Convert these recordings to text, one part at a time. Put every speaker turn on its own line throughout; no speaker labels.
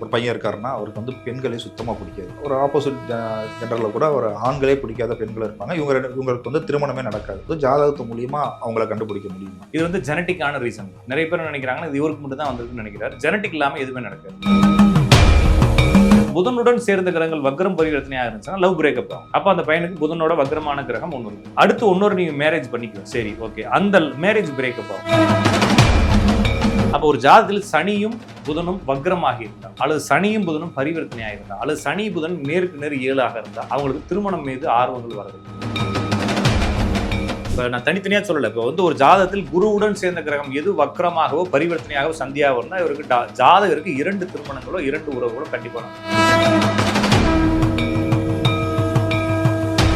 ஒரு பையன் இருக்காருன்னா அவருக்கு வந்து பெண்களே சுத்தமாக பிடிக்காது. ஒரு ஆப்போசிட் ஜெண்டரில் கூட ஒரு ஆண்களே பிடிக்காத பெண்கள் இருப்பாங்க. இவங்க இவங்களுக்கு வந்து திருமணமே நடக்காது. ஜாதகத்து மூலியமா அவங்கள கண்டுபிடிக்க முடியுமா.
இது வந்து ஜெனட்டிக்கான ரீசன் நிறைய பேர் நினைக்கிறாங்கன்னா இது இவருக்கு மட்டும் தான் வந்திருக்குன்னு நினைக்கிறார். ஜெனட்டிக் இல்லாமல் எதுவுமே நடக்காது. புதனுடன் சேர்ந்த கிரகங்கள் வக்ரம் பரிவர்த்தனையாக இருந்துச்சுன்னா லவ் பிரேக்கப் ஆகும். அப்போ அந்த பையனுக்கு புதனோட வக்ரமான கிரகம் ஒன்று இருக்கும் அடுத்து ஒன்னொரு நீங்கள் மேரேஜ் பண்ணிக்கோ. சரி ஓகே அந்த மேரேஜ் பிரேக்கப் ஆகும். அப்போ ஒரு ஜாதகத்தில் சனியும் புதனும் வக்ரமாக இருந்தால் அல்லது சனியும் புதனும் பரிவர்த்தனையாக இருந்தால் அல்லது சனி புதன் நேருக்கு நேர் ஏழாக இருந்தால் அவங்களுக்கு திருமணம் மீது ஆர்வங்கள் வருது இப்போ நான் தனித்தனியாக சொல்லலை. இப்போ வந்து ஒரு ஜாதகத்தில் குருவுடன் சேர்ந்த கிரகம் எது வக்ரமாகவோ பரிவர்த்தனையாகவோ சந்தியாக இருந்தால் இவருக்கு டா- ஜாதகருக்கு இரண்டு திருமணங்களோ இரண்டு உறவுகளோ கண்டிப்பாக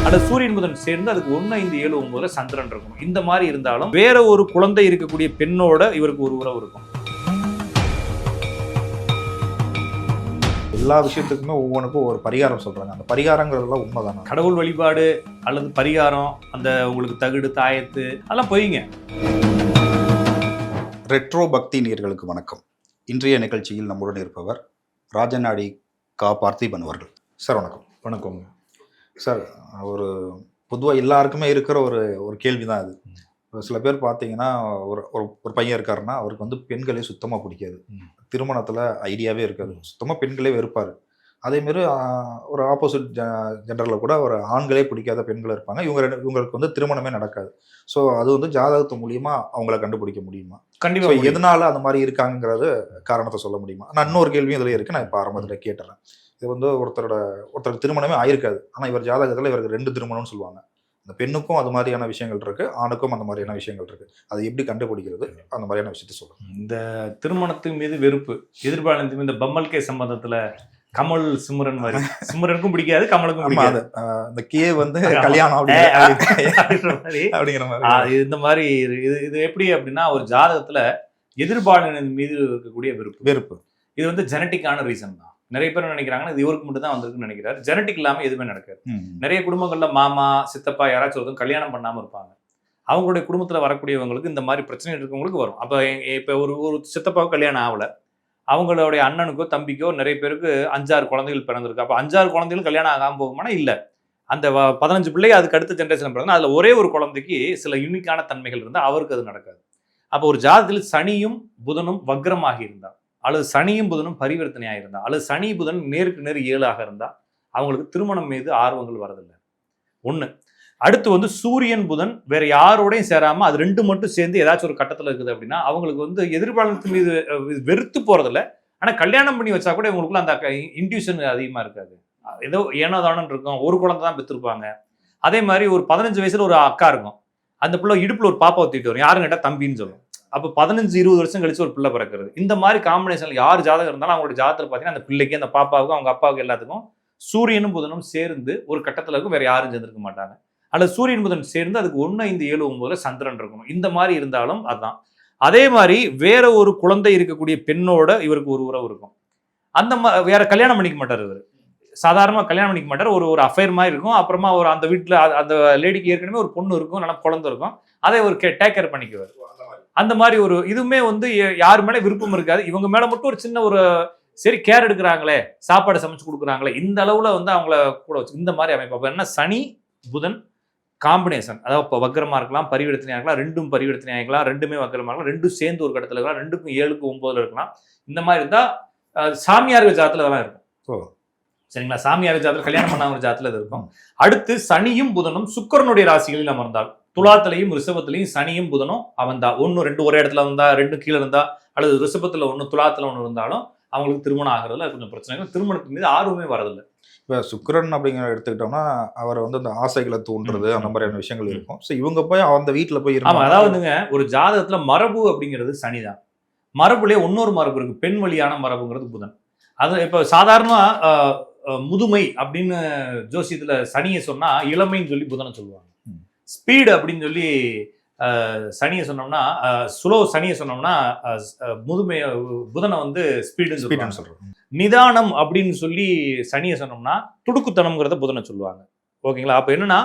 நடக்கும். சூரியன் புதன் சேர்ந்து அதுக்கு ஒன்று ஐந்து ஏழு ஒன்பதுல சந்திரன் இருக்கும் இந்த மாதிரி இருந்தாலும் வேற ஒரு குழந்தை இருக்கக்கூடிய பெண்ணோட இவருக்கு ஒரு உறவு இருக்கும்.
எல்லா விஷயத்துக்குமே ஒவ்வொன்றுக்கும் ஒரு பரிகாரம் சொல்றாங்க. அந்த பரிகாரங்கிறதெல்லாம் உண்மைதானா?
கடவுள் வழிபாடு அல்லது பரிகாரம் அந்த உங்களுக்கு தகுடு தாயத்து அதெல்லாம் பொய்ங்க.
ரெட்ரோ பக்தி நேயர்களுக்கு வணக்கம். இன்றைய நிகழ்ச்சியில் நம்முடன் இருப்பவர் ராஜநாடி கா. பார்த்திபன் அவர்கள். சார் வணக்கம்.
வணக்கம்
சார் ஒரு பொதுவாக எல்லாருக்குமே இருக்கிற ஒரு ஒரு கேள்வி தான் அது சில பேர் பார்த்தீங்கன்னா ஒரு ஒரு ஒரு பையன் இருக்காருன்னா அவருக்கு வந்து பெண்களே சுத்தமாக பிடிக்காது. திருமணத்தில் ஐடியாவே இருக்காது. சுத்தமாக பெண்களே வெறுப்பார். அதேமாரி ஒரு ஆப்போசிட் ஜெண்டரில் கூட ஒரு ஆண்களே பிடிக்காத பெண்கள் இருப்பாங்க. இவங்க ரெண்டு இவங்களுக்கு வந்து திருமணமே நடக்காது. ஸோ அது வந்து ஜாதகத்து மூலியமா அவங்கள கண்டுபிடிக்க முடியுமா?
கண்டிப்பா
ஸோ
முடியும்.
எதனால அந்த மாதிரி இருக்காங்கிறது காரணத்தை சொல்ல முடியுமா? நான் இன்னொரு கேள்வியும் இதில் இருக்கு. நான் இப்போ ஆரம்பத்தில் கேட்டுறேன். இது வந்து ஒருத்தரோட ஒருத்தர் திருமணமே ஆயிருக்காது. ஆனால் இவர் ஜாதகத்தில் இவருக்கு ரெண்டு திருமணம்னு சொல்லுவாங்க. அந்த பெண்ணுக்கும் அது மாதிரியான விஷயங்கள் இருக்கு ஆணுக்கும் அந்த மாதிரியான விஷயங்கள் இருக்கு. அதை எப்படி கண்டுபிடிக்கிறது? அந்த மாதிரியான விஷயத்த சொல்லுங்க
இந்த திருமணத்தின் மீது வெறுப்பு எதிர்பாலத்தின் மீது இந்த பம்மல் கே சம்பந்தத்துல கமல் சிம்ரன் மாதிரி. சிம்ரனுக்கும் பிடிக்காது கமலுக்கும் பிடிக்காது.
இந்த கே வந்து. கல்யாணம் அப்படிங்கிற
மாதிரி. இந்த மாதிரி இது இது எப்படி அப்படின்னா ஒரு ஜாதகத்துல எதிர்பாலினின் மீது இருக்கக்கூடிய வெறுப்பு.
வெறுப்பு.
இது வந்து ஜெனட்டிக்கான ரீசன் தான். நிறைய பேர் நினைக்கிறாங்கன்னா இது இவருக்கு மட்டும் தான் வந்திருக்குன்னு நினைக்கிறார். ஜெனட்டிக் இல்லாம எதுவுமே நடக்காது. நிறைய குடும்பங்கள்ல மாமா சித்தப்பா யாராச்சும் ஒருத்தவங்க கல்யாணம் பண்ணாம இருப்பாங்க. அவங்களுடைய குடும்பத்துல வரக்கூடியவங்களுக்கு இந்த மாதிரி பிரச்சனை இருக்கவங்களுக்கு வரும். அப்ப இப்ப ஒரு ஒரு சித்தப்பாவுக்கு கல்யாணம் ஆகல. அவங்களுடைய அண்ணனுக்கோ தம்பிக்கோ நிறைய பேருக்கு அஞ்சாறு குழந்தைகள் பிறந்திருக்கு. அப்ப அஞ்சாறு குழந்தைகள் கல்யாணம் ஆகாம போகுமானா இல்ல. அந்த பதினஞ்சு பிள்ளை அதுக்கு அடுத்த ஜென்ரேஷன் பிறகு அதுல ஒரே ஒரு குழந்தைக்கு சில யூனிக்கான தன்மைகள் இருந்தால் அவருக்கு அது நடக்காது. அப்போ ஒரு ஜாதகத்தில் சனியும் புதனும் வக்ரமாகி இருந்தால் அல்லது சனியும் புதனும் பரிவர்த்தனையாக இருந்தால் அல்லது சனி புதன் நேருக்கு நேர் ஏழாக இருந்தால் அவங்களுக்கு திருமணம் மீது ஆர்வங்கள் வரதில்லை. ஒன்று அடுத்து வந்து சூரியன் புதன் வேற யாரோடையும் சேராமல் அது ரெண்டு மட்டும் சேர்ந்து ஏதாச்சும் ஒரு கட்டத்தில் இருக்குது அப்படின்னா அவங்களுக்கு வந்து எதிர்பாலத்தின் மீது வெறுத்து போகிறதில்ல ஆனால் கல்யாணம் பண்ணி வச்சா கூட இவங்களுக்குள்ள அந்த இன்டியூஷன் அதிகமாக இருக்காது. ஏதோ ஏனோ தானோன்னு இருக்கும். ஒரு குழந்தை தான் பெற்றிருப்பாங்க. அதே மாதிரி ஒரு பதினஞ்சு வயசுல ஒரு அக்கா இருக்கும். அந்த பிள்ளை இடுப்பில் ஒரு பாப்பா ஊற்றிட்டு வரும். யாரும் கேட்டால் தம்பின்னு சொல்லும். அப்போ பதினஞ்சு இருபது வருஷம் கழிச்சு ஒரு பிள்ளை பிறக்கிறது. இந்த மாதிரி காம்பினேஷனில் யார் ஜாதகம் இருந்தாலும் அவங்களோட ஜாதகத்தில் பார்த்தீங்கன்னா அந்த பிள்ளைக்கு அந்த பாப்பாவுக்கும் அவங்க அப்பாவுக்கு எல்லாத்துக்கும் சூரியனும் புதனும் சேர்ந்து ஒரு கட்டத்தில் இருக்கும். வேற யாரும் சேர்ந்துருக்க மாட்டாங்க. அல்லது சூரியன் புதன் சேர்ந்து அதுக்கு ஒன்று ஐந்து ஏழு ஒன்பதுல சந்திரன் இருக்கணும். இந்த மாதிரி இருந்தாலும் அதுதான் அதே மாதிரி வேற ஒரு குழந்தை இருக்கக்கூடிய பெண்ணோட இவருக்கு ஒரு உறவு இருக்கும். அந்த மா வேற கல்யாணம் பண்ணிக்க மாட்டார் இவர். சாதாரணமாக கல்யாணம் பண்ணிக்க மாட்டார். ஒரு ஒரு அஃபேர் மாதிரி இருக்கும். அப்புறமா ஒரு அந்த வீட்டில் அந்த லேடிக்கு ஏற்கனவே ஒரு பொண்ணு இருக்கும். நல்லா குழந்தை இருக்கும். அதை ஒரு டேக் கேர் பண்ணிக்குவார். அந்த மாதிரி ஒரு இதுவுமே வந்து யார் மேலே விருப்பம் இருக்காது. இவங்க மேலே மட்டும் ஒரு சின்ன ஒரு சரி கேர் எடுக்கிறாங்களே சாப்பாடு சமைச்சு கொடுக்குறாங்களே இந்த அளவுல வந்து அவங்கள கூட வச்சு இந்த மாதிரி அமைப்பு. அப்போ என்ன? சனி புதன் காம்பினேஷன் அதாவது இப்போ வக்கரமா இருக்கலாம் பரிவர்த்தனையாக இருக்கலாம் ரெண்டும் பரிவர்த்தனையாக இருக்கலாம் ரெண்டுமே வக்கரமா இருக்கலாம் ரெண்டும் சேர்ந்து ஒரு கடத்துல இருக்கலாம் ரெண்டுக்கும் ஏழுக்கு ஒன்பதுல இருக்கலாம். இந்த மாதிரி இருந்தா அஹ், சாமியார் ஜாத்துல அதெல்லாம் இருக்கும். சரிங்களா? சாமியார் ஜாதத்தில் கல்யாணம் பண்ணாத ஜாதத்துல இது இருக்கும். அடுத்து சனியும் புதனும் சுக்கிரனுடைய ராசிகளில் அமர்ந்தால். துலாத்திலையும் ரிஷபத்திலையும் சனியும் புதனும் அவன்தா ஒன்று ரெண்டு ஒரே இடத்துல இருந்தா ரெண்டு கீழே இருந்தா அல்லது ரிஷபத்துல ஒன்று துலாத்துல ஒன்று இருந்தாலும் அவங்களுக்கு திருமணம் ஆகிறதுல கொஞ்சம் பிரச்சனைகள். திருமணத்தின் மீது ஆர்வமே வரதில்லை.
இப்போ சுக்கிரன் அப்படிங்கிற எடுத்துக்கிட்டோம்னா அவர் வந்து அந்த ஆசைகளை தூண்டுறது அந்த மாதிரியான விஷயங்கள் இருக்கும். ஸோ இவங்க போய் அந்த வீட்டில் போய் இருந்தாங்க
அதாவதுங்க ஒரு ஜாதகத்துல மரபு அப்படிங்கிறது சனிதான். மரபுலயே இன்னொரு மரபு இருக்கு. பெண் வழியான மரபுங்கிறது புதன். அது இப்ப சாதாரணமா ஆஹ், ஆஹ், முதுமை அப்படின்னு ஜோசியத்துல சனியை சொன்னா இளமைன்னு சொல்லி புதனை சொல்லுவாங்க. ஸ்பீடு அப்படின்னு சொல்லி சனியை சொன்னோம்னா ஸ்லோ சனியை சொன்னோம்னா முதுமை புதனை வந்து ஸ்பீடுன்னு
ஸ்பீடுன்னு சொல்கிறோம்
நிதானம் அப்படின்னு சொல்லி சனியை சொன்னோம்னா துடுக்குத்தனம்ங்கிறத புதனை சொல்லுவாங்க. ஓகேங்களா? அப்போ என்னன்னா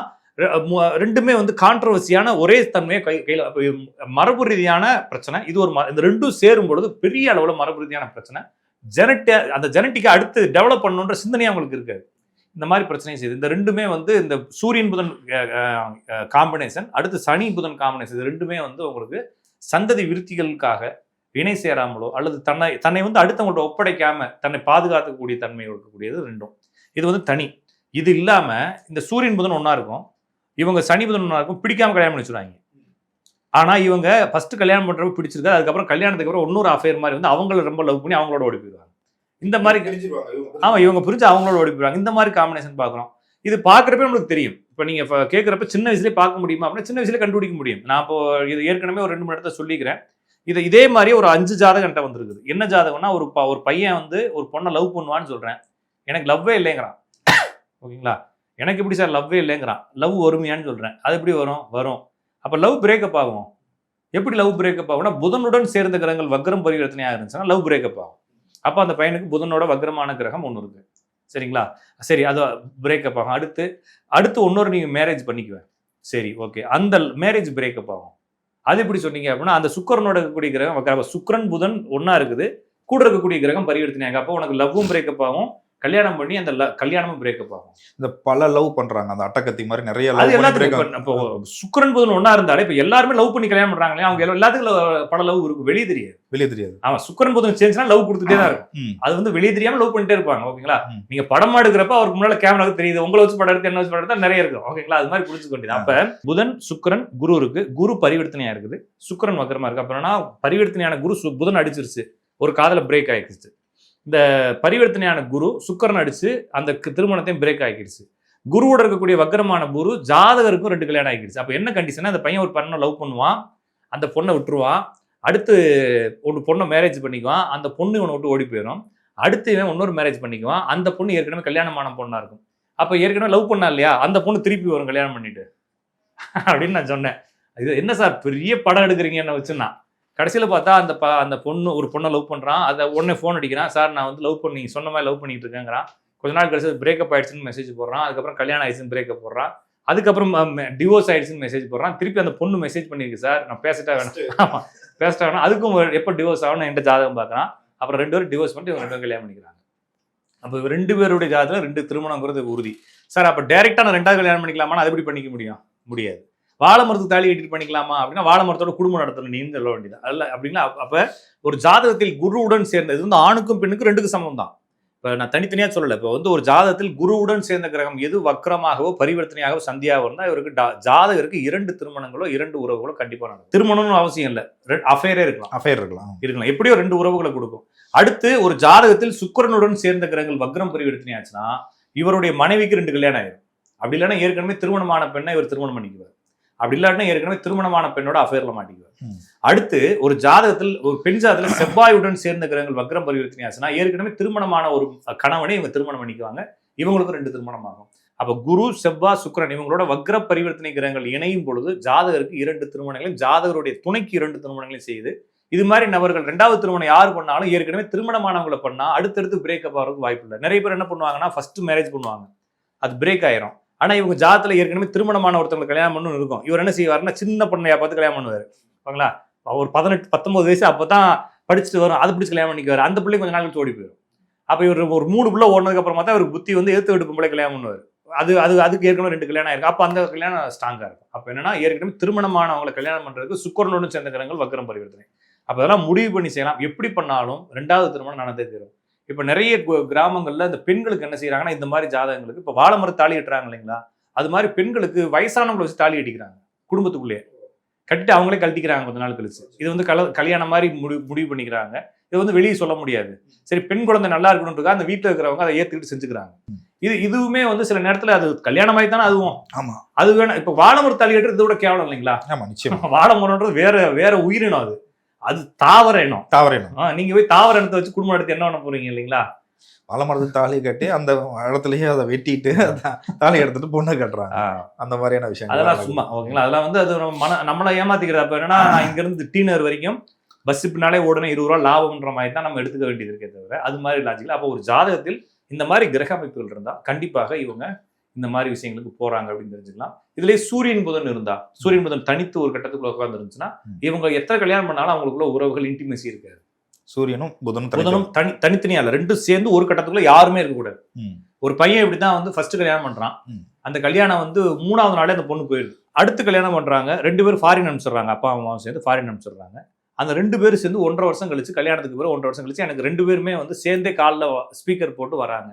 ரெண்டுமே வந்து கான்ட்ரவர்சியான ஒரே தன்மையை கை கையில் மரபு ரீதியான பிரச்சனை. இது ஒரு இந்த ரெண்டும் சேரும் பொழுது பெரிய அளவில் மரபு ரீதியான பிரச்சனை. ஜெனட்டி அந்த ஜெனட்டிக்கை அடுத்து டெவலப் பண்ணணுன்ற சிந்தனை அவங்களுக்கு இருக்காது. இந்த மாதிரி பிரச்சனையும் செய்யுது. இந்த ரெண்டுமே வந்து இந்த சூரியன் புதன் காம்பினேஷன் அடுத்து சனி புதன் காம்பினேஷன் இது ரெண்டுமே வந்து உங்களுக்கு சந்ததி விருத்திகளுக்காக இணை சேராமலோ அல்லது தன்னை தன்னை வந்து அடுத்தவங்கள்ட்ட ஒப்படைக்காம தன்னை பாதுகாக்கக்கூடிய தன்மை இருக்கக்கூடியது ரெண்டும். இது வந்து தனி. இது இல்லாம இந்த சூரியன் புதன் ஒன்றா இருக்கும் இவங்க சனி புதன் ஒன்றா இருக்கும் பிடிக்காம கல்யாணம் பண்ணி வச்சுருவாங்க. ஆனா இவங்க ஃபர்ஸ்ட் கல்யாணம் பண்றப்ப பிடிச்சிருக்காது அதுக்கப்புறம் கல்யாணத்துக்கு அப்புறம் இன்னொரு அஃபேர் மாதிரி வந்து அவங்கள ரொம்ப லவ் பண்ணி அவங்களோட ஓடி போயிடுவாங்க. இந்த மாதிரி ஆமா இவங்க புரிஞ்சு அவங்களோட ஓடி போயிடுவாங்க. இந்த மாதிரி காம்பினேஷன் பார்க்குறோம். இது பார்க்குறப்ப நம்மளுக்கு தெரியும். இப்போ நீங்க இப்போ கேட்குறப்ப சின்ன வயசுலேயே பார்க்க முடியுமா அப்படின்னா சின்ன வயசுல கண்டுபிடிக்க முடியும். நான் இப்போ இது ஏற்கனவே ஒரு ரெண்டு மூணு இடத்த சொல்லிக்கிறேன். இது இதே மாதிரி ஒரு அஞ்சு ஜாதகம் என்கிட்ட வந்திருக்குது. என்ன ஜாதகம்னா ஒரு ஒரு பையன் வந்து ஒரு பொண்ணை லவ் பண்ணுவான்னு சொல்றேன். எனக்கு லவ்வே இல்லைங்கிறான். ஓகேங்களா? எனக்கு எப்படி சார் லவ்வே இல்லைங்கிறான். லவ் வருமையான்னு சொல்றேன். அது எப்படி வரும்? வரும். அப்போ லவ் பிரேக்கப் ஆகும். எப்படி லவ் பிரேக்கப் ஆகும்னா புதனுடன் சேர்ந்த கிரகங்கள் வக்ரம் பரிவர்த்தனையாக இருந்துச்சுன்னா லவ் பிரேக்கப் ஆகும். அப்போ அந்த பையனுக்கு புதனோட வக்ரமான கிரகம் ஒன்று இருக்கு. சரிங்களா? சரி அது பிரேக்கப் ஆகும். அடுத்து அடுத்து இன்னொரு நீங்கள் மேரேஜ் பண்ணிக்குவேன் சரி ஓகே அந்த மேரேஜ் பிரேக்கப் ஆகும். அது எப்படி சொன்னீங்க அப்படின்னா அந்த சுக்கரனோட இருக்கக்கூடிய கிரகம் சுக்கரன் புதன் ஒன்றா இருக்குது. கூட இருக்கக்கூடிய கிரகம் பரிவர்த்தனை ஆகும். அப்போ உனக்கு லவ்வும் பிரேக்கப் ஆகும். கல்யாணம் பண்ணி அந்த கல்யாணமும் பிரேக்கப் ஆகும்.
இந்த பல லவ் பண்றாங்க அந்த அட்டக்கத்தி மாதிரி நிறைய லவ்
எல்லாத்துக்கும் இப்ப- சுக்கிரன் புதன் ஒண்ணா இருந்தாலே இப்ப எல்லாருமே லவ் பண்ணி கல்யாணம் பண்றாங்களே அவங்க எல்லா- எல்லாத்துக்கும் பல லவ் இருக்கும். வெளியே தெரியாது.
வெளியே தெரியாது.
அவன் சுக்கிரன் புதன் சேர்ந்துச்சுன்னா லவ் கொடுத்துட்டே தான் இருக்கும். அது வந்து வெளியே தெரியாம லவ் பண்ணிட்டே இருப்பாங்க ஓகேங்களா. நீங்க படம் எடுக்கிறப்ப அவருக்கு முன்னால கேமராவுக்கு தெரியுது உங்களை வச்சு படம் எடுத்து என்ன வச்சு படம் எடுத்தா நிறைய இருக்கும் ஓகேங்களா? அது மாதிரி புரிஞ்சுக்க வேண்டியது. அப்ப புதன் சுக்கிரன் குரு இருக்கு. குரு பரிவர்த்தனையா இருக்குது. சுக்கிரன் வக்கரமா இருக்கு. அப்புறம்னா பரிவர்த்தனையான குரு புதன் அடிச்சிருச்சு. ஒரு காதல பிரேக் ஆயிடுச்சு. இந்த பரிவர்த்தனையான குரு சுக்கரன் அடிச்சு அந்த திருமணத்தையும் பிரேக் ஆகிடுச்சு குருவோட இருக்கக்கூடிய வக்கரமான குரு ஜாதகருக்கும் ரெண்டு கல்யாணம் ஆகிடுச்சு. அப்போ என்ன கண்டிஷன் அந்த பையன் ஒரு பொண்ணை லவ் பண்ணுவான் அந்த பொண்ணை விட்டுருவான் அடுத்து ஒரு பொண்ணை மேரேஜ் பண்ணிக்குவான் அந்த பொண்ணு இவனை விட்டு ஓடி போயிடும். அடுத்து இவன் இன்னொரு மேரேஜ் பண்ணிக்குவான் அந்த பொண்ணு ஏற்கனவே கல்யாணமான பொண்ணாக இருக்கும். அப்போ ஏற்கனவே லவ் பண்ணா இல்லையா? அந்த பொண்ணு திருப்பி வரும் கல்யாணம் பண்ணிட்டு. அப்படின்னு நான் சொன்னேன். இது என்ன சார் பெரிய படம் எடுக்கிறீங்க என்ன வச்சுன்னா. கடைசியில பார்த்தா அந்த ப அந்த பொண்ணு ஒரு பொண்ணை லவ் பண்றான். அதை உடனே ஃபோன் அடிக்கிறான். சார் நான் வந்து லவ் பண்ணி சொன்ன மாதிரி லவ் பண்ணிட்டு இருக்கேங்கிறான். கொஞ்ச நாள் கழிச்சு பிரேக்கப் ஆயிடுச்சுன்னு மெசேஜ் போடுறான். அதுக்கப்புறம் கல்யாணம் ஆயிடுச்சுன்னு பிரேக்கப் போடுறான். அதுக்கப்புறம் டிவோர்ஸ் ஆயிடுச்சுன்னு மெசேஜ் போடுறான். திருப்பி அந்த பொண்ணு மெசேஜ் பண்ணிருக்கு சார் நான் பேசிட்டா வேணாம். ஆமா. பேசிட்டா வேணாம். அதுக்கும் எப்போ டிவோர்ஸ் ஆகணும் என்கிட்ட ஜாதகம் பார்க்குறான். அப்புறம் ரெண்டு பேரும் டிவோர்ஸ் பண்ணிட்டு இவங்க ரெண்டு கல்யாணம் பண்ணிக்கிறாங்க. அப்போ ரெண்டு பேருடைய ஜாதகம் ரெண்டு திருமணங்கிறது உறுதி. சார் அப்போ டேரெக்டாக நான் ரெண்டாவது கல்யாணம் பண்ணிக்கலாமா அது எப்படி பண்ணிக்க முடியும்? முடியாது. வாழை மரத்துக்கு தாலி கட்டிட்டு பண்ணிக்கலாமா? அப்படின்னா வாழை மரத்தோட குடும்பம் நடத்தணும். நீங்க சொல்ல வேண்டியது. அல்ல அப்படின்னா அப்ப- ஒரு ஜாதகத்தில் குருவுடன் சேர்ந்த இது வந்து ஆணுக்கும் பெண்ணுக்கும் ரெண்டுக்கும் சமம் தான். இப்போ நான் தனித்தனியா சொல்லல. இப்போ வந்து ஒரு ஜாதகத்தில் குருவுடன் சேர்ந்த கிரகம் எது? வக்ரமாகவோ பரிவர்த்தனையாகவோ சந்தியாகவோ இருந்தால் இவருக்கு டா- ஜாதகருக்கு இரண்டு திருமணங்களோ இரண்டு உறவுகளோ கண்டிப்பா நடக்கும். திருமணம்னு அவசியம் இல்லை. அஃபேரே இருக்கலாம்.
அஃபேர் இருக்கலாம்.
இருக்கலாம். எப்படியோ ரெண்டு உறவுகளை கொடுக்கும். அடுத்து ஒரு ஜாதகத்தில் சுக்கிரனுடன் சேர்ந்த கிரகங்கள் வக்ரம் பரிவர்த்தனை ஆச்சுன்னா இவருடைய மனைவிக்கு ரெண்டு கல்யாணம் ஆயிரும். அப்படி இல்லைன்னா ஏற்கனவே திருமணமான பெண்ணை இவர் திருமணம் பண்ணிக்குவார். அப்படி இல்லாட்டினா ஏற்கனவே திருமணமான பெண்ணோட அஃபேர்ல மாட்டிக்குவார். அடுத்து ஒரு ஜாதகத்தில் ஒரு பெண் ஜாதகத்தில் செவ்வாயுடன் சேர்ந்த கிரகங்கள் வக்ரம் பரிவர்த்தனை ஆச்சுன்னா ஏற்கனவே திருமணமான ஒரு கணவனை இவங்க திருமணம் பண்ணிக்குவாங்க. இவங்களுக்கும் ரெண்டு திருமணம் ஆகும். அப்ப குரு செவ்வா சுக்கிரன் இவங்களோட வக்ர பரிவர்த்தனை கிரகங்கள் இணையும் பொழுது ஜாதகருக்கு இரண்டு திருமணங்களையும் ஜாதகருடைய துணைக்கு இரண்டு திருமணங்களையும் செய்து இது மாதிரி நபர்கள் ரெண்டாவது திருமணம் யார் பண்ணாலும் ஏற்கனவே திருமணமானவங்களை பண்ணா அடுத்தடுத்து பிரேக்கப் ஆகிறதுக்கு வாய்ப்பு இல்லை. நிறைய பேர் என்ன பண்ணுவாங்கன்னா ஃபர்ஸ்ட் மேரேஜ் பண்ணுவாங்க. அது பிரேக் ஆயிரும். ஆனால் இவங்க ஜாதத்தில் ஏற்கனவே திருமணமான ஒருத்தவங்களுக்கு கல்யாணம் பண்ணணும் இருக்கும். இவர் என்ன செய்வார்னா சின்ன பொண்ணையா பார்த்து கல்யாணம் பண்ணுவார். ஓகேங்களா? ஒரு பதினெட்டு பத்தொம்பது வயசு அப்போ தான் படிச்சுட்டு வரும். அதை பிடிச்சி கல்யாணம் பண்ணிக்குவார். அந்த பிள்ளை கொஞ்சம் நாள் கழிச்சு ஓடி போயிடும். அப்போ இவர் ஒரு மூணு பிள்ளை ஓடினதுக்கு அப்புறமா தான் இவருக்கு புத்தி வந்து எடுத்து விட்டு பிள்ளை கல்யாணம் பண்ணுவார். அது அது அதுக்கு ஏற்கனவே ரெண்டு கல்யாணம் ஆயிருக்கு. அப்போ அந்த கல்யாணம் ஸ்ட்ராங்காக இருக்கும். அப்போ என்னன்னா ஏற்கனவே திருமணமானவங்களை கல்யாணம் பண்ணுறதுக்கு சுக்கரனுடன் சேர்ந்த கிரகங்கள் வக்கரம் பரிவர்த்தனை. அப்போ அதெல்லாம் முடிவு பண்ணி செய்யலாம். எப்படி பண்ணாலும் ரெண்டாவது திருமணம் நடந்தே தீரும். இப்ப நிறைய கிராமங்கள்ல இந்த பெண்களுக்கு என்ன செய்யறாங்கன்னா இந்த மாதிரி ஜாதகங்களுக்கு இப்ப வாழை மரம் தாலி கட்டுறாங்க இல்லைங்களா? அது மாதிரி பெண்களுக்கு வயசானவங்களை வச்சு தாலி கட்டிக்கிறாங்க குடும்பத்துக்குள்ளேயே. கட்டிட்டு அவங்களே கழட்டிக்கிறாங்க கொஞ்ச நாள் கழிச்சு. இது வந்து கல கல்யாணம் மாதிரி முடிவு முடிவு பண்ணிக்கிறாங்க. இது வந்து வெளியே சொல்ல முடியாது. சரி பெண் குழந்தை நல்லா இருக்கணுன்றதுக்காக அந்த வீட்டில் இருக்கிறவங்க அதை ஏத்துக்கிட்டு செஞ்சுக்கிறாங்க. இது இதுவுமே வந்து சில நேரத்துல அது கல்யாணமாயி தானே அதுவும்.
ஆமா.
அது வேணும் இப்ப வாழை மரம் தாலி கட்டுறது இதோட கேவலம் இல்லைங்களா?
ஆமா நிச்சயமா.
வாழை மரம்ன்றது வேற வேற உயிரினம் அது. அது தாவர இனம்
தாவரேனும்
ஆ, நீங்க போய் தாவர இனத்தை வச்சு குடும்பம் எடுத்து என்ன பண்ண போறீங்க இல்லைங்களா?
மரத்துக்கு தாலி கட்டி அந்த இடத்துலயே அதை வெட்டிட்டு தாலி எடுத்துட்டு பொண்ணு கட்டுறாங்க. அந்த மாதிரியான விஷயங்கள்
அதெல்லாம். சும்மா ஓகேங்களா? அதெல்லாம் வந்து அது மன நம்மளை ஏமாத்திக்கிறது. அப்ப என்னன்னா இங்க இருந்து டீனர் வரைக்கும் பஸ் பின்னாலே உடனே இருபது ரூபா லாபம்ன்ற மாதிரி தான் நம்ம எடுத்துக்க வேண்டியது இருக்கே தவிர அது மாதிரி லாஜிக்கல அப்போ ஒரு ஜாதகத்தில் இந்த மாதிரி கிரக அமைப்புகள் இருந்தா கண்டிப்பாக இவங்க இந்த மாதிரி விஷயங்களுக்கு போறாங்க அப்படின்னு தெரிஞ்சுக்கலாம். இதுலயே சூரியன் புதன் இருந்தா சூரியன் புதன் தனித்து ஒரு கட்டத்துக்குள்ள உட்கார்ந்து இருந்துச்சுன்னா. இவங்க எத்தனை கல்யாணம் பண்ணாலும் அவங்களுக்குள்ள உறவுகள் இன்டிமேசி இருக்காது.
சூரியனும் புதனும்
புதனும் தனி தனித்தனியா இல்ல ரெண்டும் சேர்ந்து ஒரு கட்டத்துக்குள்ள யாருமே இருக்கக்கூடாது. ஒரு பையன் இப்படிதான் வந்து ஃபர்ஸ்ட் கல்யாணம் பண்றான். அந்த கல்யாணம் வந்து மூணாவது நாளே அந்த பொண்ணு போயிடுது. அடுத்து கல்யாணம் பண்றாங்க ரெண்டு பேரும் ஃபாரின் அனுப்பிச்சிடுறாங்க அப்பா அம்மாவும் சேர்ந்து ஃபாரின் அனுப்பிச்சிடுறாங்க. அந்த ரெண்டு பேரும் சேர்ந்து ஒன்றரை வருஷம் கழிச்சு கல்யாணத்துக்கு பிறகு ஒன்றரை வருஷம் கழிச்சு எனக்கு ரெண்டு பேருமே வந்து சேர்ந்தே காலில் ஸ்பீக்கர் போட்டு வராங்க.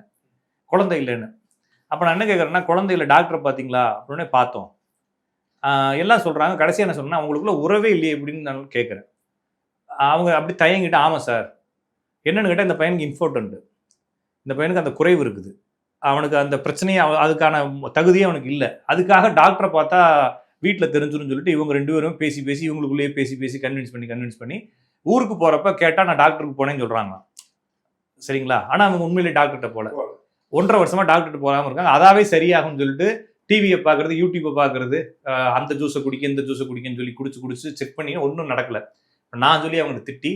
குழந்தை இல்லைன்னு. அப்போ நான் என்ன கேட்குறேன்னா குழந்தைகள டாக்டரை பார்த்தீங்களா அப்படின்னு பார்த்தோம். எல்லாம் சொல்கிறாங்க கடைசியாக என்ன சொன்னா அவங்களுக்குள்ள உறவே இல்லையே அப்படின்னு நான் கேட்குறேன் அவங்க அப்படி தயங்கிட்டு ஆமாம் சார். என்னென்னு கேட்டால் இந்த பையனுக்கு இன்ஃபோர்டன்ட் இந்த பையனுக்கு அந்த குறைவு இருக்குது. அவனுக்கு அந்த பிரச்சனையே அவ- அதுக்கான தகுதியே அவனுக்கு இல்லை. அதுக்காக டாக்டரை பார்த்தா வீட்டில் தெரிஞ்சிருன்னு சொல்லிட்டு இவங்க ரெண்டு பேரும் பேசி பேசி இவங்களுக்குள்ளேயே பேசி பேசி கன்வின்ஸ் பண்ணி கன்வின்ஸ் பண்ணி ஊருக்கு போகிறப்ப கேட்டால் நான் டாக்டருக்கு போனேன்னு சொல்கிறாங்க சரிங்களா? ஆனால் அவங்க உண்மையிலே டாக்டர்கிட்ட போல. ஒன்றரை வருஷமா டாக்டர்கிட்ட போகாமல் இருக்காங்க. அதாவே சரியாகும்னு சொல்லிட்டு டிவியை பார்க்கறது யூடியூப்பை பார்க்கறது அந்த ஜூஸை குடிக்க இந்த ஜூஸை குடிக்கன்னு சொல்லி குடிச்சு குடிச்சு செக் பண்ணி ஒன்றும் நடக்கல. நான் சொல்லி அவங்களை திட்டி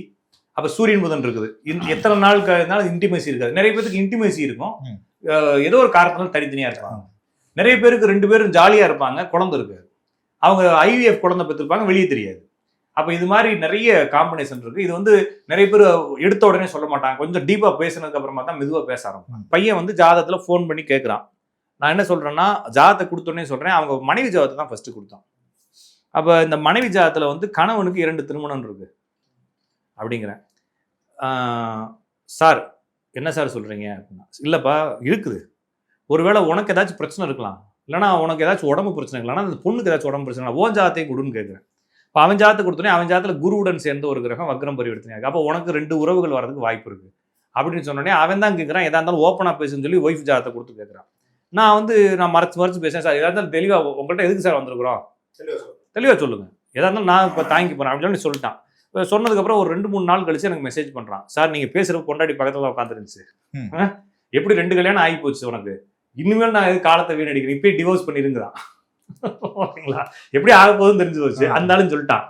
அப்போ சூரியன் புதன் இருக்குது. எத்தனை நாள் இருந்தாலும் இன்டிமேசி இருக்காது. நிறைய பேருக்கு இன்டிமேசி இருக்கும். ஏதோ ஒரு காரணத்தினால தனித்தனியா இருப்பாங்க. நிறைய பேருக்கு ரெண்டு பேரும் ஜாலியா இருப்பாங்க குழந்தை இருக்காது. அவங்க ஐவிஎஃப் குழந்தை பெற்றிருப்பாங்க வெளியே தெரியாது. அப்போ இது மாதிரி நிறைய காம்பினேஷன் இருக்கு. இது வந்து நிறைய பேர் எடுத்த உடனே சொல்ல மாட்டாங்க. கொஞ்சம் டீப்பாக பேசினதுக்கு அப்புறமா தான் மெதுவாக பேச ஆரம்பிப்பாங்க. பையன் வந்து ஜாதகத்தில் ஃபோன் பண்ணி கேட்குறான் நான் என்ன சொல்கிறேன்னா ஜாதத்தை கொடுத்தோடனே சொல்கிறேன் அவங்க மனைவி ஜாதத்தை தான் ஃபஸ்ட்டு கொடுத்தான். அப்போ இந்த மனைவி ஜாதத்தில் வந்து கணவனுக்கு இரண்டு திருமணம் இருக்கு அப்படிங்கிறேன். சார் என்ன சார் சொல்கிறீங்க அப்படின்னா இல்லைப்பா இருக்குது. ஒருவேளை உனக்கு ஏதாச்சும் பிரச்சனை இருக்கலாம். இல்லைனா உனக்கு ஏதாச்சும் உடம்பு பிரச்சனை இருக்கலாம். அந்த பொண்ணுக்கு ஏதாச்சும் உடம்பு பிரச்சனை ஓ ஜாதத்தையும் கொடுன்னு கேட்குறேன் இப்போ அவன் ஜாதத்தை கொடுத்தோன்னே அவன் ஜாதத்தில் குருவுடன் சேர்ந்த ஒரு கிரகம் வக்ரம் பரிவர்த்தனை இருக்கு அப்போ உனக்கு ரெண்டு உறவுகள் வரதுக்கு வாய்ப்பு இருக்கு. அப்படின்னு சொன்னோடனே அவன் தான் கேட்குறான் எதா இருந்தாலும் ஓப்பனாக பேசுன்னு சொல்லி ஒய்ஃப் ஜாதத்தை கொடுத்து கேட்குறான் நான் வந்து நான் மறைச்சு மறைச்சு பேசுறேன் சார். எதா இருந்தாலும் தெளிவாக உங்கள்கிட்ட எதுக்கு சார் வந்திருக்கிறோம்? தெளிவாக சொல்லுங்க. எதா இருந்தாலும் நான் இப்போ தாங்கி போகிறேன் அப்படின்னு சொல்லி சொல்லிட்டான். இப்ப சொன்னதுக்கப்புறம் ஒரு ரெண்டு மூணு நாள் கழிச்சு எனக்கு மெசேஜ் பண்ணுறான் சார் நீங்கள் பேசுகிற பொண்டாடி பக்கத்தில் உட்காந்துருந்துச்சு. எப்படி ரெண்டு கல்யாணம் ஆகி போச்சு உனக்கு? இனிமேல் நான் எது காலத்தை வீணடிக்கிறேன்? இப்பயே டிவோர்ஸ் பண்ணிருங்கிறான். ஓகேங்களா? எப்படி ஆக போகுதுன்னு தெரிஞ்சு போச்சு
ஆ.
அந்த ஆளுன்னு சொல்லிட்டான்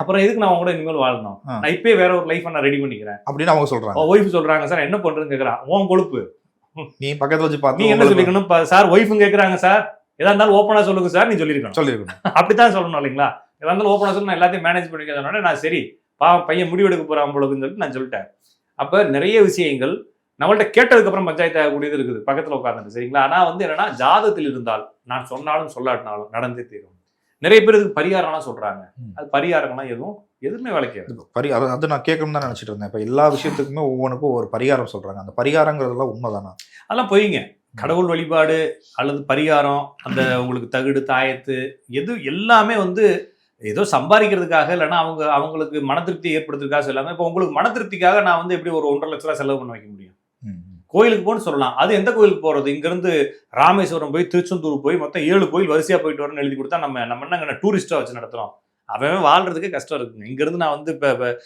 அப்புறம் எதுக்கு நான் கூட இனிமேல் வாழணும். நான் இப்பயே வேற ஒரு லைஃப் நான் ரெடி பண்ணிக்கிறேன்.
அப்படின்னு அவங்க சொல்றாங்க.
ஒய்ஃப் சொல்றாங்க சார் என்ன பண்றேன்னு கேக்குறான்? உன் கொழுப்பு.
நீ பக்கத்துல வச்சு
நீ
பார்த்து
என்ன
உங்களுக்கு
சொல்லிக்கணும் சார் ஒய்ஃபும் கேக்குறாங்க சார். எதா இருந்தாலும் ஓப்பனா சொல்லுங்க சார். நீ சொல்லிருக்கணும்.
சொல்லியிருக்கணும்
அப்படித்தான் சொல்லணும் இல்லைங்களா? எதா இருந்தாலும் ஓப்பனா சொல்லி நான் எல்லாத்தையும் மேனேஜ் பண்ணிக்க சொன்னோடனே நான் சரி பாவம் பையன் முடிவெடுக்க போறான் பொழுதுன்னு சொல்லிட்டு நான் சொல்லிட்டேன். அப்ப நிறைய விஷயங்கள் நம்மள்ட்ட கேட்டதுக்கு அப்புறம் பஞ்சாயத்து ஆகக்கூடியது இருக்குது பக்கத்துல உட்காந்துட்டு சரிங்களா? ஆனா வந்து என்னன்னா ஜாதத்தில் இருந்தால் நான் சொன்னாலும் சொல்லாட்டினாலும் நடந்தே தீரும். நிறைய பேர் இதுக்கு பரிகாரம்லாம் சொல்றாங்க.
ம்.
அது பரிகாரம்லாம் எதுவும் எதுவுமே வேலைக்கு
பரி அது அது நான் கேட்கணும் தான் நினைச்சிட்டு இருந்தேன். இப்போ எல்லா விஷயத்துக்குமே ஒவ்வொன்றுக்கும் ஒரு பரிகாரம் சொல்றாங்க. அந்த பரிகாரங்கிறதெல்லாம் உண்மைதானா?
அதெல்லாம் பொய்ங்க. கடவுள் வழிபாடு அல்லது பரிகாரம் அந்த உங்களுக்கு தகுடு தாயத்து எது எல்லாமே வந்து ஏதோ சம்பாதிக்கிறதுக்காக இல்லைன்னா அவங்க அவங்களுக்கு மன திருப்தி ஏற்படுத்துறதுக்காக சொல்லாம இப்போ உங்களுக்கு மன திருப்திக்காக நான் வந்து எப்படி ஒரு ஒன்றரை லட்ச ரூபா செலவு பண்ண வைக்க முடியும். கோயிலுக்கு போன்னு சொல்லலாம். அது எந்த கோயிலுக்கு போகிறது இங்கேருந்து ராமேஸ்வரம் போய் திருச்செந்தூர் போய் மொத்தம் ஏழு கோயில் வரிசையாக போயிட்டு வரணும்னு எழுதி கொடுத்தா நம்ம நம்ம என்னங்க டூரிஸ்ட்டாக வச்சு நடத்துகிறோம் அவன் அவன் கஷ்டம் இருக்குங்க. இங்கேருந்து நான் வந்து இப்போ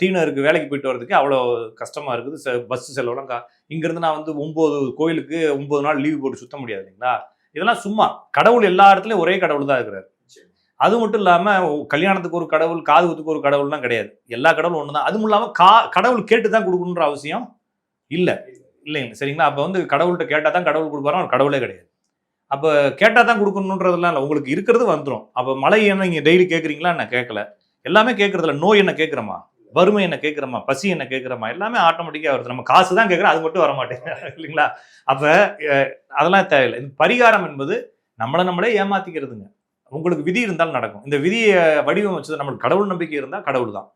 டீனருக்கு வேலைக்கு போயிட்டு வரதுக்கு அவ்வளோ கஷ்டமாக இருக்குது. பஸ் செலவுலாம் கா- இங்கேருந்து நான் வந்து ஒம்பது கோயிலுக்கு ஒன்பது நாள் லீவ் போட்டு சுத்த முடியாது இல்லைங்களா? இதெல்லாம் சும்மா கடவுள் எல்லா இடத்துலையும் ஒரே கடவுள் தான் இருக்கிறார். அது மட்டும் இல்லாமல் கல்யாணத்துக்கு ஒரு கடவுள் காதுகுத்துக்கு ஒரு கடவுள்லாம் கிடையாது. எல்லா கடவுளும் ஒன்று தான் அதுவும் இல்லாமல் கா கடவுள் கேட்டு தான் கொடுக்கணுன்ற அவசியம் இல்லை. இல்லைங்க. சரிங்களா? அப்போ வந்து கடவுள்கிட்ட கேட்டால் தான் கடவுள் கொடுப்பாரோ? கடவுளே கிடையாது. அப்போ கேட்டால் தான் கொடுக்கணுன்றதெல்லாம் இல்லை. உங்களுக்கு இருக்கிறது வந்துடும் அப்போ மழை என்ன நீங்கள் டெய்லி கேட்குறீங்களா நான் கேட்கல எல்லாமே கேட்கறதில்ல நோய் என்ன கேட்குறோமா வறுமை என்ன கேட்குறோமா பசி என்ன கேட்குறோமா எல்லாமே ஆட்டோமேட்டிக்காக வருது. நம்ம காசு தான் கேட்குறோம் அது மட்டும் வர மாட்டேங்குது இல்லைங்களா? அப்போ அதெல்லாம் தேவையில்லை. இந்த பரிகாரம் என்பது நம்மளை நம்மளே ஏமாத்திக்கிறதுங்க. உங்களுக்கு விதி இருந்தாலும் நடக்கும். இந்த விதியை வடிவமைச்சது நம்மளுக்கு கடவுள் நம்பிக்கை இருந்தால் கடவுள் தான்.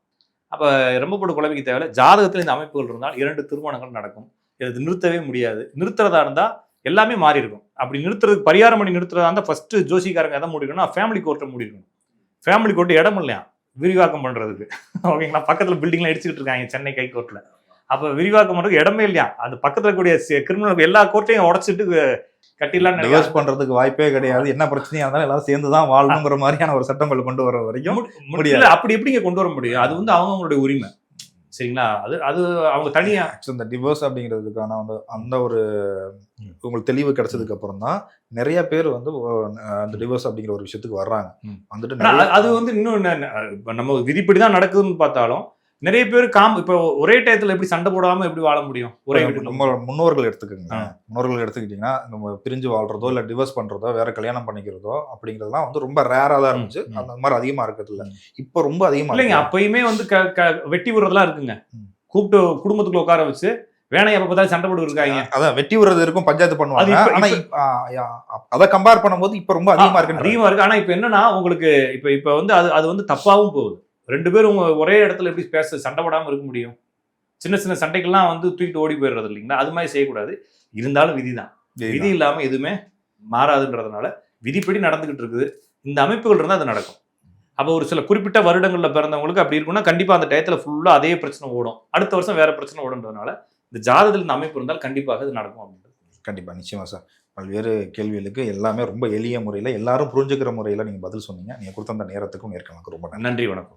அப்போ ரொம்ப போட்டு குழம்பிக்க தேவையில்ல. ஜாதகத்தில் இந்த அமைப்புகள் இருந்தால் இரண்டு திருமணங்கள் நடக்கும். இது நிறுத்தவே முடியாது. நிறுத்துறதா இருந்தால் எல்லாமே மாறி இருக்கும் அப்படி நிறுத்துறதுக்கு பரிகாரம் பண்ணி நிறுத்துறதா இருந்தால் ஃபர்ஸ்ட் ஜோசிக்காரங்க எதை முடிக்கணும்னா ஃபேமிலி கோர்ட்டை முடிக்கணும். ஃபேமிலி கோர்ட்டு இடம் இல்லையா? விரிவாக்கம் பண்ணுறதுக்கு ஓகேங்களா? பக்கத்தில் பில்டிங்லாம் இடிச்சுக்கிட்டு இருக்காங்க சென்னை கை கோர்ட்டில் அப்போ விரிவாக்கம் பண்ணுறதுக்கு இடமே இல்லையா? அந்த பக்கத்தில் கூடிய கிரிமினல் எல்லா கோர்ட்டையும் உடச்சிட்டு கட்டிடலாம்
டிவோர்ஸ் பண்றதுக்கு வாய்ப்பே கிடையாது. என்ன பிரச்சனையா இருந்தாலும் எல்லாரும் சேர்ந்து தான் வாழணுங்கிற மாதிரியான ஒரு சட்டங்கள் கொண்டு வர வரைக்கும் முடியாது.
முடியாது. அப்படி எப்படிங்க கொண்டு வர முடியும்? அது வந்து அவங்கவுங்களுடைய உரிமை. சரிங்களா அது அது அவங்க தனியா
Actually இந்த டிவோர்ஸ் அப்படிங்கிறதுக்கான வந்து அந்த ஒரு உங்களுக்கு தெளிவு கிடைச்சதுக்கு அப்புறம் தான் நிறைய பேர் வந்து அந்த டிவோர்ஸ் அப்படிங்கிற ஒரு விஷயத்துக்கு வர்றாங்க. வந்துட்டு
அது வந்து இன்னும் நம்ம விதிப்படி தான் நடக்குதுன்னு பார்த்தாலும் நிறைய பேர் காம் இப்போ ஒரே டயத்துல எப்படி சண்டை போடாம எப்படி வாழ முடியும்? ஒரே
நம்ம முன்னோர்கள் எடுத்துக்கோங்க. முன்னோர்கள் எடுத்துக்கிட்டிங்கன்னா நம்ம பிரிஞ்சு வாழ்றதோ இல்லை டிவோர்ஸ் பண்றதோ வேற கல்யாணம் பண்ணிக்கிறதோ அப்படிங்கிறதுலாம் வந்து ரொம்ப ரேரா தான் இருந்துச்சு. அந்த மாதிரி அதிகமா இருக்கிறது இல்ல. இப்போ ரொம்ப அதிகமா
இல்லைங்க. அப்பயுமே வந்து க- க- வெட்டி விடுறதெல்லாம் இருக்குங்க. கூப்பிட்டு குடும்பத்துக்குள்ள உட்கார வச்சு வேணா எப்ப பார்த்தாலும் சண்டை போட்டு இருக்காங்க
அதான் வெட்டி விடுறது இருக்கும் பஞ்சாயத்து பண்ணுவாங்க. ஆனா அதை கம்பேர் பண்ணும்போது இப்ப ரொம்ப அதிகமா இருக்கு
அதிகமா இருக்கு. ஆனா இப்ப என்னன்னா உங்களுக்கு இப்ப இப்ப வந்து அது அது வந்து தப்பாவும் போகுது. ரெண்டு பேரும் உங்க ஒரே இடத்துல எப்படி பேச சண்டை போடாம இருக்க முடியும்? சின்ன சின்ன சண்டைக்கெல்லாம் வந்து தூக்கிட்டு ஓடி போயிடுறது இல்லைங்களா? அது மாதிரி செய்யக்கூடாது. இருந்தாலும் விதிதான். விதி இல்லாம எதுவுமே மாறாதுன்றதுனால விதிப்படி நடந்துகிட்டு இருக்குது. இந்த அமைப்புகள் இருந்தால் அது நடக்கும். அப்போ ஒரு சில குறிப்பிட்ட வருடங்கள்ல பிறந்தவங்களுக்கு அப்படி இருக்குன்னா கண்டிப்பா அந்த டயத்துல ஃபுல்லா அதே பிரச்சனை ஓடும். அடுத்த வருஷம் வேற பிரச்சனை ஓடுன்றதுனால இந்த ஜாதகத்தில் இந்த அமைப்பு இருந்தால் கண்டிப்பாக இது நடக்கும் அப்படின்றது.
கண்டிப்பா நிச்சயமா சார். பல்வேறு கேள்விகளுக்கு எல்லாமே ரொம்ப எளிய முறையில எல்லாரும் புரிஞ்சுக்கிற முறையில நீங்க பதில் சொன்னீங்க. நீங்க கொடுத்த அந்த நேரத்துக்கும் நேர்காணலுக்கு ரொம்ப
நன்றி வணக்கம்.